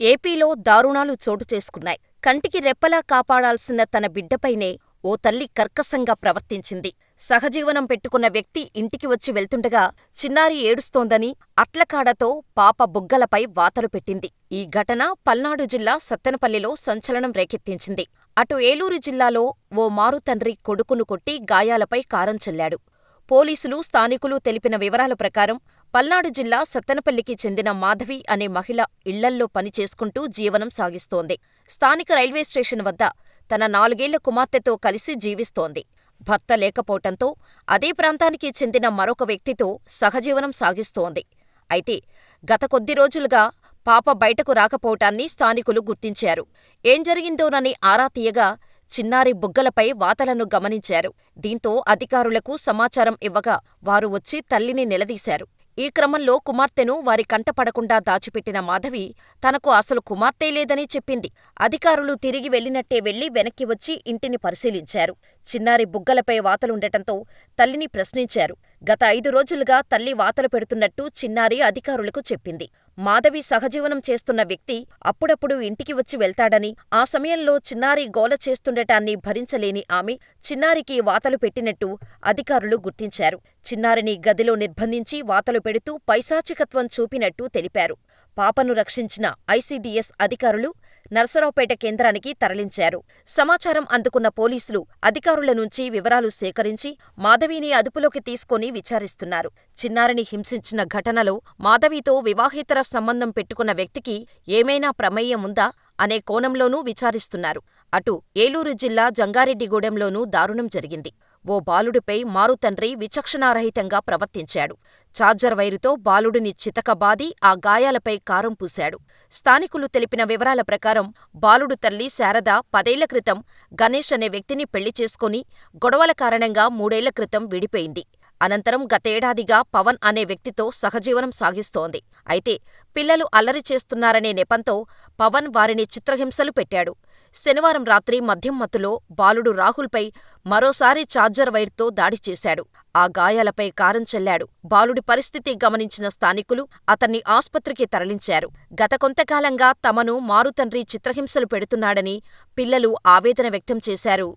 ఏపీలో దారుణాలు చోటుచేసుకున్నాయి. కంటికి రెప్పలా కాపాడాల్సిన తన బిడ్డపైనే ఓ తల్లి కర్కశంగా ప్రవర్తించింది. సహజీవనం పెట్టుకున్న వ్యక్తి ఇంటికి వచ్చి వెళ్తుండగా చిన్నారి ఏడుస్తోందని అట్లకాడతో పాప బుగ్గలపై వాతలు పెట్టింది. ఈ ఘటన పల్నాడు జిల్లా సత్తెనపల్లిలో సంచలనం రేకెత్తించింది. అటు ఏలూరు జిల్లాలో ఓ మారుతండ్రి కొడుకును కొట్టి గాయాలపై కారం చల్లాడు. పోలీసులు, స్థానికులు తెలిపిన వివరాల ప్రకారం పల్నాడు జిల్లా సత్తెనపల్లికి చెందిన మాధవి అనే మహిళ ఇళ్ళల్లో పని చేసుకుంటూ జీవనం సాగిస్తోంది. స్థానిక రైల్వే స్టేషన్ వద్ద తన నాలుగేళ్ళ కుమార్తెతో కలిసి జీవిస్తోంది. భర్త లేకపోవటంతో అదే ప్రాంతానికి చెందిన మరొక వ్యక్తితో సహజీవనం సాగిస్తోంది. అయితే గత కొద్ది రోజులుగా పాప బయటకు రాకపోవటాన్ని స్థానికులు గుర్తించారు. ఏం జరిగిందోనని ఆరా తీయగా చిన్నారి బుగ్గలపై వాతలను గమనించారు. దీంతో అధికారులకు సమాచారం ఇవ్వగా వారు వచ్చి తల్లిని నిలదీశారు. ఈ క్రమంలో కుమార్తెను వారి కంటపడకుండా దాచిపెట్టిన మాధవి తనకు అసలు కుమార్తె లేదని చెప్పింది. అధికారులు తిరిగి వెళ్ళినట్టే వెళ్ళి వెనక్కి వచ్చి ఇంటిని పరిశీలించారు. చిన్నారి బుగ్గలపై వాతలుండటంతో తల్లిని ప్రశ్నించారు. గత ఐదు రోజులుగా తల్లి వాతలు పెడుతున్నట్టు చిన్నారి అధికారులకు చెప్పింది. మాధవి సహజీవనం చేస్తున్న వ్యక్తి అప్పుడప్పుడు ఇంటికి వచ్చి వెళ్తాడని, ఆ సమయంలో చిన్నారి గోల చేస్తుండటాన్ని భరించలేని ఆమె చిన్నారికి వాతలు పెట్టినట్టు అధికారులు గుర్తించారు. చిన్నారిని గదిలో నిర్బంధించి వాతలు పెడుతూ పైశాచికత్వం చూపినట్టు తెలిపారు. పాపను రక్షించిన ఐసీడీఎస్ అధికారులు నరసరావుపేట కేంద్రానికి తరలించారు. సమాచారం అందుకున్న పోలీసులు అధికారుల నుంచి వివరాలు సేకరించి మాధవిని అదుపులోకి తీసుకొని విచారిస్తున్నారు. చిన్నారిని హింసించిన ఘటనలో మాధవితో వివాహేతర సంబంధం పెట్టుకున్న వ్యక్తికి ఏమైనా ప్రమేయం ఉందా అనే కోణంలోనూ విచారిస్తున్నారు. అటు ఏలూరు జిల్లా జంగారెడ్డిగూడెంలోనూ దారుణం జరిగింది. ఓ బాలుడిపై మారుతండ్రి విచక్షణారహితంగా ప్రవర్తించాడు. ఛార్జర్ వైరుతో బాలుడిని చితకబాది ఆ గాయాలపై కారం పూశాడు. స్థానికులు తెలిపిన వివరాల ప్రకారం బాలుడు తల్లి శారద పదేళ్ళ క్రితం గణేష్ అనే వ్యక్తిని పెళ్ళి చేసుకుని గొడవల కారణంగా మూడేళ్ళ క్రితం విడిపోయింది. అనంతరం గతేడాదిగా పవన్ అనే వ్యక్తితో సహజీవనం సాగిస్తోంది. అయితే పిల్లలు అల్లరి చేస్తున్నారనే నెపంతో పవన్ వారిని చిత్రహింసలు పెట్టాడు. శనివారం రాత్రి మద్యం మత్తులో బాలుడు రాహుల్పై మరోసారి చార్జర్ వైర్తో దాడి చేశాడు. ఆ గాయాలపై కారం చల్లాడు. బాలుడి పరిస్థితి గమనించిన స్థానికులు అతన్ని ఆస్పత్రికి తరలించారు. గత కొంతకాలంగా తమను మారుతండ్రి చిత్రహింసలు పెడుతున్నాడని పిల్లలు ఆవేదన వ్యక్తం చేశారు.